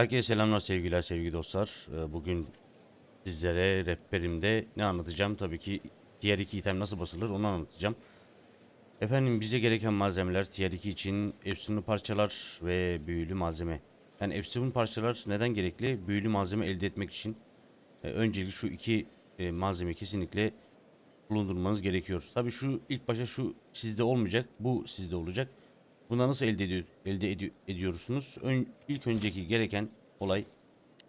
Herkese selamlar sevgiler sevgili dostlar. Ee, Bugün sizlere rehberimde ne anlatacağım? Tabii ki Tier 2 item nasıl basılır onu anlatacağım. Efendim bize gereken malzemeler Tier 2 için efsunlu parçalar ve büyülü malzeme. Yani efsunlu parçalar neden gerekli? Büyülü malzeme elde etmek için. Ee, Öncelikle şu iki e, malzemeyi kesinlikle bulundurmanız gerekiyor. Tabii şu ilk başta şu sizde olmayacak. Bu sizde olacak. Bunu nasıl elde ediyor, elde edi- ediyorsunuz? Ön, ilk önceki gereken olay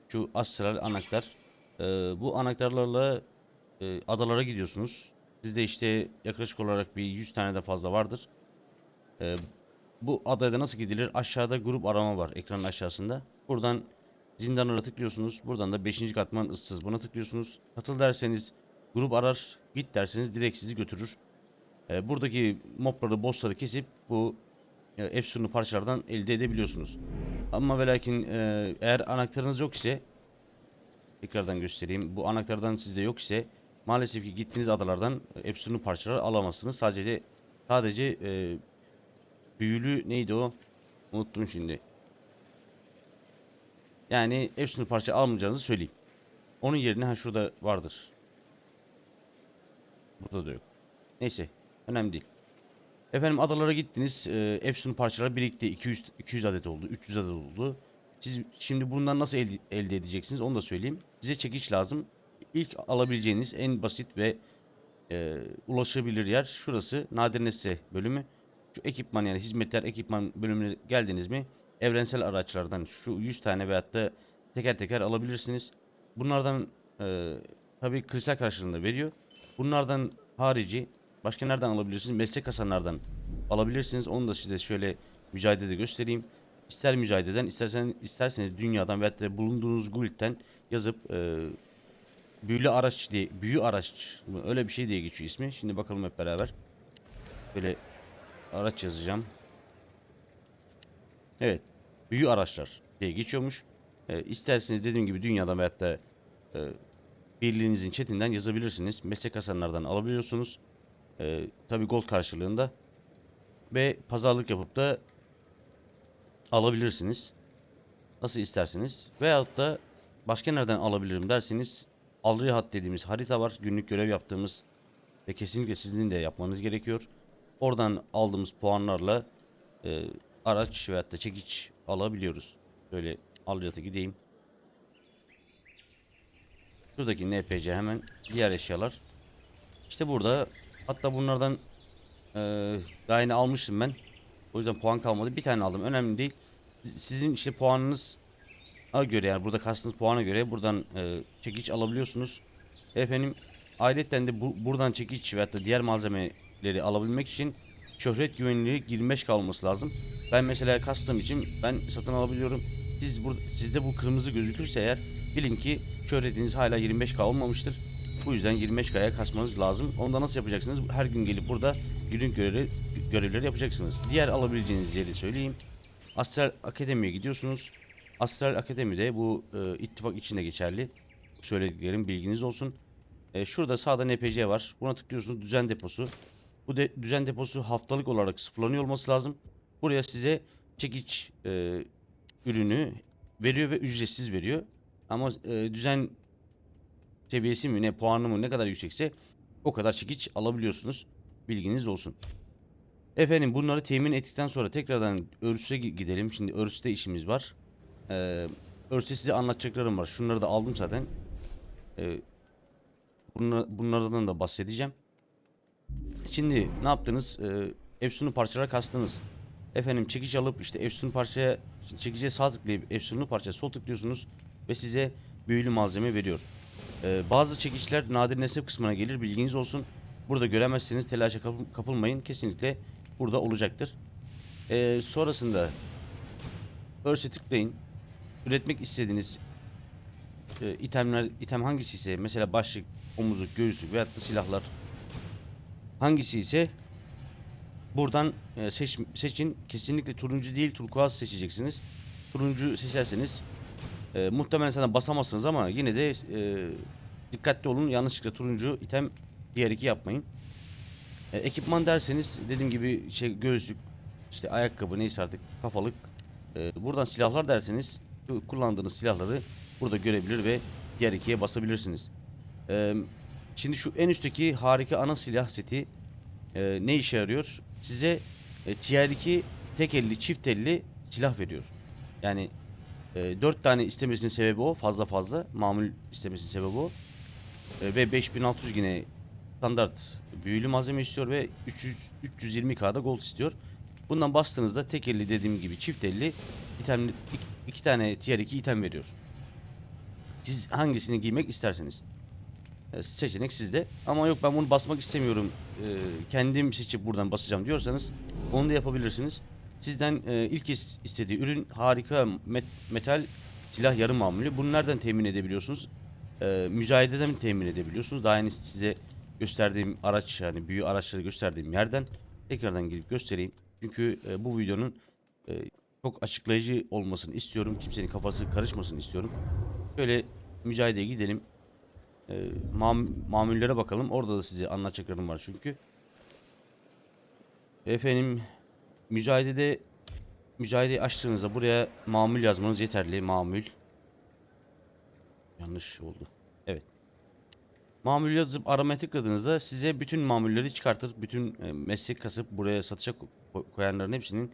şu astral anahtar. Ee, bu anahtarlarla e, adalara gidiyorsunuz. Sizde işte yaklaşık olarak bir 100 tane de fazla vardır. Ee, bu adaya da nasıl gidilir? Aşağıda grup arama var ekranın aşağısında. Buradan zindanlara tıklıyorsunuz. Buradan da 5. katman ıssız buna tıklıyorsunuz. Katıl derseniz grup arar. Git derseniz direkt sizi götürür. Ee, buradaki mobları, bossları kesip bu e, efsunlu parçalardan elde edebiliyorsunuz. Ama ve lakin e, eğer anahtarınız yok ise tekrardan göstereyim. Bu anahtardan sizde yok ise maalesef ki gittiğiniz adalardan e, efsunlu parçalar alamazsınız. Sadece sadece e, büyülü neydi o? Unuttum şimdi. Yani efsunlu parça almayacağınızı söyleyeyim. Onun yerine ha şurada vardır. Burada da yok. Neyse. Önemli değil. Efendim adalara gittiniz. E, Efsun parçaları birikti. 200 200 adet oldu. 300 adet oldu. Siz şimdi bundan nasıl elde, elde edeceksiniz onu da söyleyeyim. Size çekiç lazım. İlk alabileceğiniz en basit ve e, ulaşabilir yer şurası. Nadir Nesne bölümü. Şu ekipman yani hizmetler ekipman bölümüne geldiniz mi? Evrensel araçlardan şu 100 tane veyahut da teker teker alabilirsiniz. Bunlardan e, tabii kristal karşılığında veriyor. Bunlardan harici başka nereden alabilirsiniz? Meslek hasanlardan alabilirsiniz. Onu da size şöyle mücadelede göstereyim. İster mücadeleden istersen isterseniz dünyadan veyahut da bulunduğunuz guild'den yazıp e, büyülü araç diye büyü araç öyle bir şey diye geçiyor ismi. Şimdi bakalım hep beraber. Böyle araç yazacağım. Evet. Büyü araçlar diye geçiyormuş. E, isterseniz dediğim gibi dünyadan veyahut da e, birliğinizin chatinden yazabilirsiniz. Meslek hasanlardan alabiliyorsunuz. Ee, tabii gold karşılığında. Ve pazarlık yapıp da alabilirsiniz. Nasıl isterseniz. Veyahut da başka nereden alabilirim derseniz Alrı Hat dediğimiz harita var. Günlük görev yaptığımız ve kesinlikle sizin de yapmanız gerekiyor. Oradan aldığımız puanlarla e, araç veyahut da çekiç alabiliyoruz. Böyle Alrıhat'a gideyim. Şuradaki NPC hemen diğer eşyalar. İşte burada hatta bunlardan eee daha yeni almıştım ben. O yüzden puan kalmadı. Bir tane aldım. Önemli değil. Siz- Sizin işte puanınız göre yani burada kastınız puana göre buradan eee, çekiç alabiliyorsunuz. Efendim ayrıca de bu, buradan çekiç veyahut da diğer malzemeleri alabilmek için şöhret güvenliği 25 kalması lazım. Ben mesela kastım için ben satın alabiliyorum. Siz bur sizde bu kırmızı gözükürse eğer bilin ki şöhretiniz hala 25k olmamıştır. Bu yüzden 25k'ya kasmanız lazım. Onda nasıl yapacaksınız? Her gün gelip burada günlük görevi, görevleri yapacaksınız. Diğer alabileceğiniz yeri söyleyeyim. Astral Akademi'ye gidiyorsunuz. Astral Akademi'de bu e, ittifak içinde geçerli. Söylediklerim bilginiz olsun. E, şurada sağda NPC var. Buna tıklıyorsunuz düzen deposu. Bu de, düzen deposu haftalık olarak sıfırlanıyor olması lazım. Buraya size çekiç e, ürünü veriyor ve ücretsiz veriyor. Ama e, düzen seviyesi mi ne puanı mı ne kadar yüksekse o kadar çekiç alabiliyorsunuz. Bilginiz olsun. Efendim bunları temin ettikten sonra tekrardan Örs'e gi- gidelim. Şimdi Örs'te işimiz var. Ee, Örs'te size anlatacaklarım var. Şunları da aldım zaten. Ee, bunla- bunlardan da bahsedeceğim. Şimdi ne yaptınız? Ee, Efsunlu parçalara kastınız. Efendim çekiç alıp işte Efsunlu parçaya çekiciye sağ tıklayıp Efsunlu parçaya sol tıklıyorsunuz ve size büyülü malzeme veriyor. Ee, bazı çekiçler nadir nesne kısmına gelir bilginiz olsun. Burada göremezseniz telaşa kapı- kapılmayın. Kesinlikle burada olacaktır. Ee, sonrasında Örse tıklayın. Üretmek istediğiniz e, itemler, item hangisi ise mesela başlık, omuzluk, göğüslük veyahut da silahlar hangisi ise buradan e, seç, seçin. Kesinlikle turuncu değil turkuaz seçeceksiniz. Turuncu seçerseniz e, muhtemelen sana basamazsınız ama yine de e, dikkatli olun. Yanlışlıkla turuncu item diğer iki yapmayın. E, ekipman derseniz dediğim gibi şey göğüslük, işte ayakkabı neyse artık kafalık. E, buradan silahlar derseniz ku- kullandığınız silahları burada görebilir ve diğer ikiye basabilirsiniz. Ee, şimdi şu en üstteki harika ana silah seti e, ne işe yarıyor? Size e, tier 2 tek elli çift elli silah veriyor. Yani e, 4 tane istemesinin sebebi o. Fazla fazla. Mamul istemesinin sebebi o. E, ve 5600 yine standart büyülü malzeme istiyor ve 300 320k'da gold istiyor. Bundan bastığınızda tek elli dediğim gibi çift elli item, iki, iki tane tier 2 item veriyor. Siz hangisini giymek isterseniz. E, Seçenek sizde. Ama yok ben bunu basmak istemiyorum. e, kendim seçip buradan basacağım diyorsanız onu da yapabilirsiniz. Sizden e, ilk is- istediği ürün harika met- metal silah yarı mamulü. Bunu nereden temin edebiliyorsunuz? E, müzayededen mi temin edebiliyorsunuz? Daha yeni size gösterdiğim araç yani büyü araçları gösterdiğim yerden tekrardan gelip göstereyim. Çünkü e, bu videonun e, çok açıklayıcı olmasını istiyorum. Kimsenin kafası karışmasını istiyorum. Şöyle müzayedeye gidelim. E, mam mamullere bakalım. Orada da size anlatacaklarım var çünkü. Efendim müzayedede müzayedeyi açtığınızda buraya mamul yazmanız yeterli. Mamul. Yanlış oldu. Evet. Mamul yazıp aramaya tıkladığınızda size bütün mamulleri çıkartır. Bütün e, meslek kasıp buraya satışa ko- koyanların hepsinin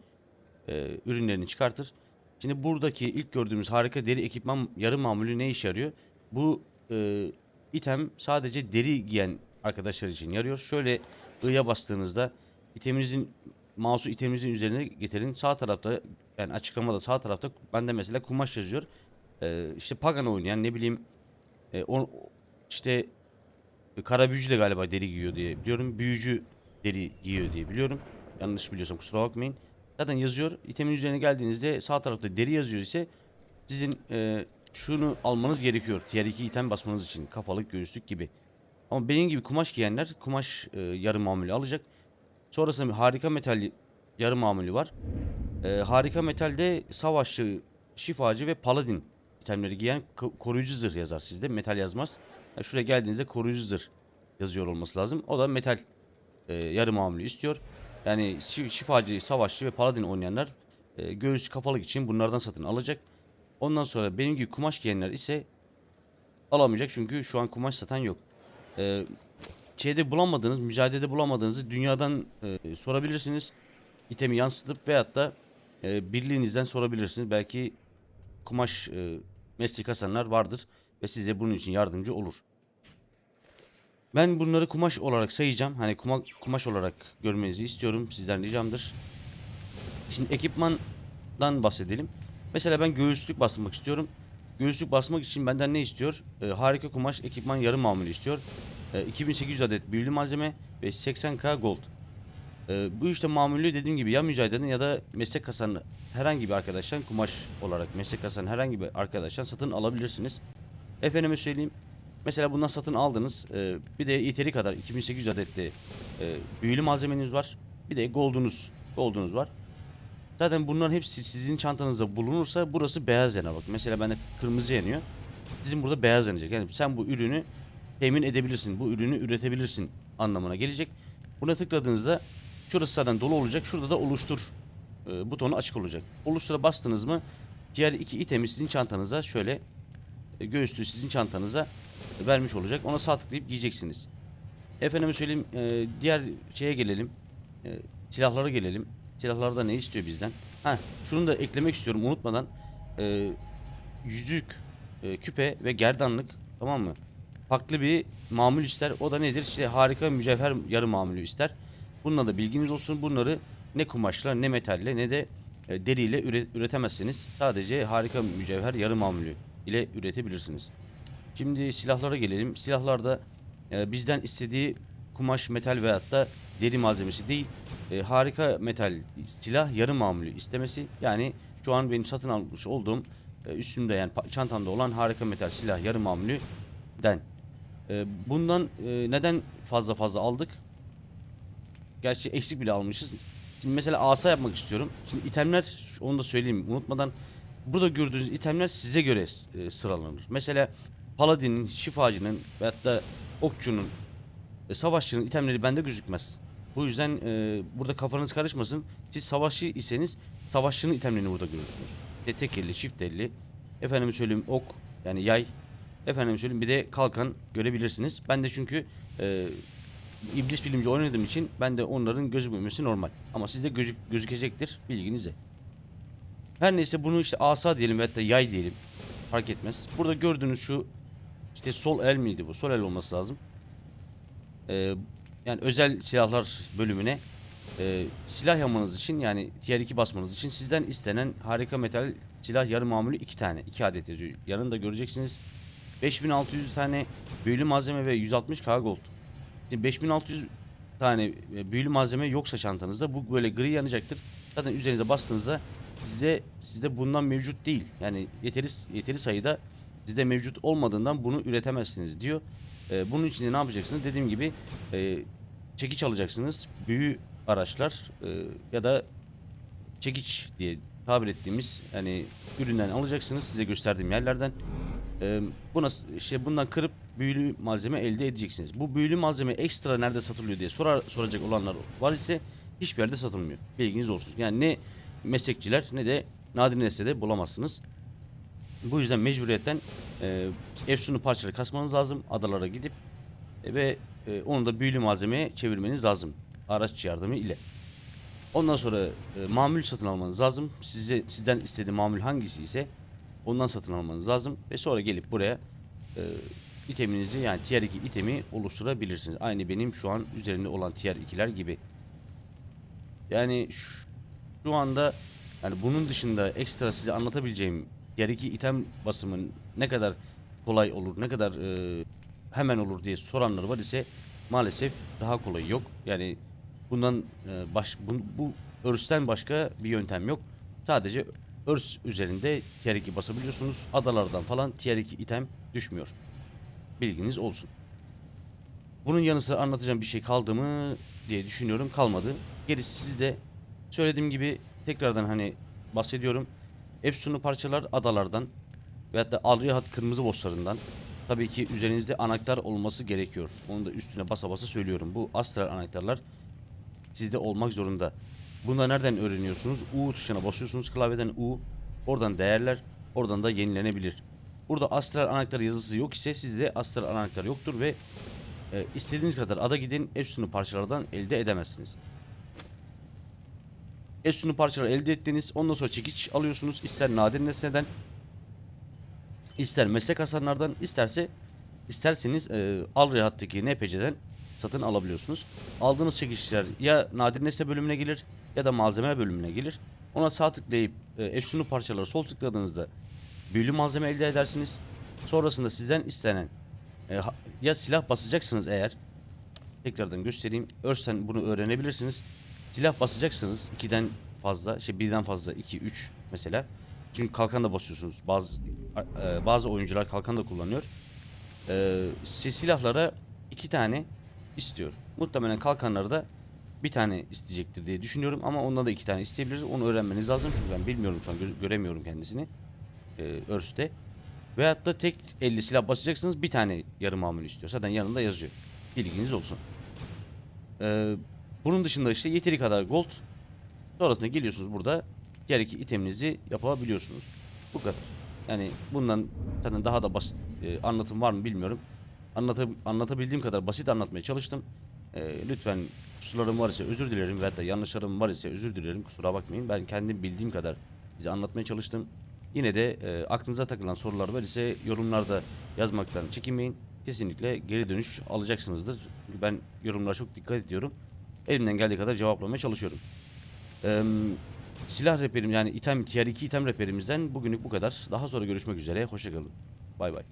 e, ürünlerini çıkartır. Şimdi buradaki ilk gördüğümüz harika deri ekipman yarı mamulü ne işe yarıyor? Bu e, item sadece deri giyen arkadaşlar için yarıyor. Şöyle I'ya bastığınızda iteminizin mouse'u iteminizin üzerine getirin. Sağ tarafta yani açıklamada sağ tarafta bende mesela kumaş yazıyor. E, işte Pagan oynayan ne bileyim e, o, işte kara büyücü de galiba deri giyiyor diye biliyorum. Büyücü deri giyiyor diye biliyorum. Yanlış biliyorsam kusura bakmayın. Zaten yazıyor. İtemin üzerine geldiğinizde sağ tarafta deri yazıyor ise sizin e, şunu almanız gerekiyor. Tier 2 item basmanız için. Kafalık, göğüslük gibi. Ama benim gibi kumaş giyenler kumaş e, yarı mamulü alacak. Sonrasında harika metal yarı mamulü var. E, harika metalde savaşçı, şifacı ve paladin itemleri giyen ko- koruyucu zırh yazar sizde. Metal yazmaz. Ya şuraya geldiğinizde koruyucu zırh yazıyor olması lazım. O da metal e, yarı mamulü istiyor. Yani şi- şifacı, savaşçı ve paladin oynayanlar e, göğüs kafalık için bunlardan satın alacak. Ondan sonra benim gibi kumaş giyenler ise alamayacak çünkü şu an kumaş satan yok. E, şeyde bulamadığınız, mücadelede bulamadığınızı dünyadan e, sorabilirsiniz. İtemi yansıtıp veyahut da e, birliğinizden sorabilirsiniz. Belki kumaş e, meslek hasanlar vardır ve size bunun için yardımcı olur. Ben bunları kumaş olarak sayacağım. Hani kuma, kumaş olarak görmenizi istiyorum. Sizden ricamdır. Şimdi ekipmandan bahsedelim. Mesela ben göğüslük basmak istiyorum. Göğüslük basmak için benden ne istiyor? Ee, harika kumaş ekipman yarım mamulü istiyor. Ee, 2800 adet büyülü malzeme ve 80k gold. Ee, bu işte mamulü dediğim gibi ya mücadeleden ya da meslek kasan herhangi bir arkadaştan kumaş olarak meslek kasan herhangi bir arkadaştan satın alabilirsiniz. Efendime söyleyeyim. Mesela bundan satın aldınız. Ee, bir de yeteri kadar 2800 adette e, büyülü malzemeniz var. Bir de gold'unuz, gold'unuz var. Zaten bunların hepsi sizin çantanızda bulunursa burası beyaz yanar bak. Mesela bende kırmızı yanıyor. Sizin burada beyaz yanacak. Yani sen bu ürünü temin edebilirsin. Bu ürünü üretebilirsin anlamına gelecek. Buna tıkladığınızda şurası zaten dolu olacak. Şurada da oluştur e, butonu açık olacak. Oluştura bastınız mı diğer iki itemi sizin çantanıza şöyle e, göğüslüğü sizin çantanıza vermiş olacak. Ona sağ tıklayıp giyeceksiniz. Efendime söyleyeyim e, diğer şeye gelelim. E, silahlara gelelim. Silahlarda ne istiyor bizden? Ha, şunu da eklemek istiyorum unutmadan. E, yüzük, e, küpe ve gerdanlık tamam mı? Farklı bir mamul ister. O da nedir? İşte harika mücevher yarı mamulü ister. Bununla da bilginiz olsun. Bunları ne kumaşla ne metalle ne de e, deriyle üre- üretemezsiniz. Sadece harika mücevher yarı mamulü ile üretebilirsiniz. Şimdi silahlara gelelim. Silahlarda e, bizden istediği kumaş, metal veyahut da deri malzemesi değil. e, harika metal silah yarı mamulü istemesi. Yani şu an benim satın almış olduğum üstümde yani çantamda olan harika metal silah yarı mamulüden. E, bundan e, neden fazla fazla aldık? Gerçi eksik bile almışız. Şimdi mesela asa yapmak istiyorum. Şimdi itemler onu da söyleyeyim unutmadan. Burada gördüğünüz itemler size göre e, sıralanır. Mesela paladinin, şifacının veyahut da okçunun, e, savaşçının itemleri bende gözükmez. Bu yüzden burada kafanız karışmasın. Siz savaşçı iseniz savaşçının itemlerini burada görürsünüz. İşte tek elli, çift elli Efendim söyleyeyim ok yani yay. Efendim söyleyeyim bir de kalkan görebilirsiniz. Ben de çünkü e, iblis bilimci oynadığım için ben de onların gözükmemesi normal. Ama sizde gözük, gözükecektir bilginize. Her neyse bunu işte asa diyelim veyahut da yay diyelim. Fark etmez. Burada gördüğünüz şu işte sol el miydi bu? Sol el olması lazım. Ee, yani özel silahlar bölümüne e, silah yapmanız için yani tier 2 basmanız için sizden istenen harika metal silah yarı mamulü 2 tane. 2 adet yazıyor. Yanında göreceksiniz. 5600 tane büyülü malzeme ve 160k gold. Şimdi 5600 tane e, büyülü malzeme yoksa çantanızda bu böyle gri yanacaktır. Zaten üzerinize bastığınızda size sizde bundan mevcut değil. Yani yeteri yeteri sayıda sizde mevcut olmadığından bunu üretemezsiniz diyor. Ee, bunun için ne yapacaksınız? Dediğim gibi e, çekiç alacaksınız. Büyü araçlar e, ya da çekiç diye tabir ettiğimiz yani üründen alacaksınız size gösterdiğim yerlerden. Ee, buna işte bundan kırıp büyülü malzeme elde edeceksiniz. Bu büyülü malzeme ekstra nerede satılıyor diye sorar, soracak olanlar var ise hiçbir yerde satılmıyor. Bilginiz olsun. Yani ne meslekçiler ne de nadir nesnede bulamazsınız. Bu yüzden mecburiyetten e, efsunu parçaları kasmanız lazım. Adalara gidip e, ve e, onu da büyülü malzemeye çevirmeniz lazım. Araç yardımı ile. Ondan sonra e, mamul satın almanız lazım. Size sizden istediği mamul hangisi ise ondan satın almanız lazım ve sonra gelip buraya e, iteminizi yani tier 2 itemi oluşturabilirsiniz. Aynı benim şu an üzerinde olan tier 2'ler gibi. Yani şu, şu anda yani bunun dışında ekstra size anlatabileceğim tier 2 item basımın ne kadar kolay olur, ne kadar e, hemen olur diye soranlar var ise maalesef daha kolay yok. Yani bundan e, baş bu, bu örsten başka bir yöntem yok. Sadece örs üzerinde tier 2 basabiliyorsunuz. Adalardan falan tier 2 item düşmüyor. Bilginiz olsun. Bunun yanı sıra anlatacağım bir şey kaldı mı diye düşünüyorum. Kalmadı. Gerisi sizde. Söylediğim gibi tekrardan hani bahsediyorum. Epsunu parçalar adalardan veyahut da Alriyahat kırmızı bosslarından. Tabii ki üzerinizde anahtar olması gerekiyor. Onu da üstüne basa basa söylüyorum. Bu astral anahtarlar sizde olmak zorunda. Bunu da nereden öğreniyorsunuz? U tuşuna basıyorsunuz klavyeden U. Oradan değerler. Oradan da yenilenebilir. Burada astral anahtar yazısı yok ise sizde astral anahtar yoktur ve e, istediğiniz kadar ada gidin Epsunu parçalardan elde edemezsiniz. Epsunu parçaları elde ettiniz. Ondan sonra çekiç alıyorsunuz. İster nadir nesneden ister meslek hasanlardan isterse isterseniz e, al rehattaki NPC'den satın alabiliyorsunuz. Aldığınız çekişler ya nadir nesne bölümüne gelir ya da malzeme bölümüne gelir. Ona sağ tıklayıp e, parçaları sol tıkladığınızda büyülü malzeme elde edersiniz. Sonrasında sizden istenen e, ya silah basacaksınız eğer tekrardan göstereyim. Örsen bunu öğrenebilirsiniz. Silah basacaksınız 2'den fazla, şey birden fazla 2 3 mesela. Çünkü kalkan da basıyorsunuz. Bazı e, bazı oyuncular kalkan da kullanıyor. E, si- silahlara iki tane istiyor. Muhtemelen kalkanları da bir tane isteyecektir diye düşünüyorum ama ondan da iki tane isteyebiliriz. Onu öğrenmeniz lazım çünkü ben bilmiyorum şu an gö- göremiyorum kendisini. E, Örste. Veyahut da tek elli silah basacaksınız bir tane yarı mamul istiyor. Zaten yanında yazıyor. Bilginiz olsun. Ee, bunun dışında işte yeteri kadar gold. Sonrasında geliyorsunuz burada diğer iki iteminizi yapabiliyorsunuz. Bu kadar. Yani bundan zaten daha da basit e, anlatım var mı bilmiyorum. Anlata, anlatabildiğim kadar basit anlatmaya çalıştım. Ee, lütfen kusurlarım var ise özür dilerim veyahut da yanlışlarım var ise özür dilerim kusura bakmayın. Ben kendim bildiğim kadar size anlatmaya çalıştım. Yine de e, aklınıza takılan sorular var ise yorumlarda yazmaktan çekinmeyin. Kesinlikle geri dönüş alacaksınızdır. Çünkü ben yorumlara çok dikkat ediyorum. Elimden geldiği kadar cevaplamaya çalışıyorum. Eee, silah reperim yani item tier 2 item reperimizden bugünlük bu kadar. Daha sonra görüşmek üzere. Hoşçakalın. Bay bay.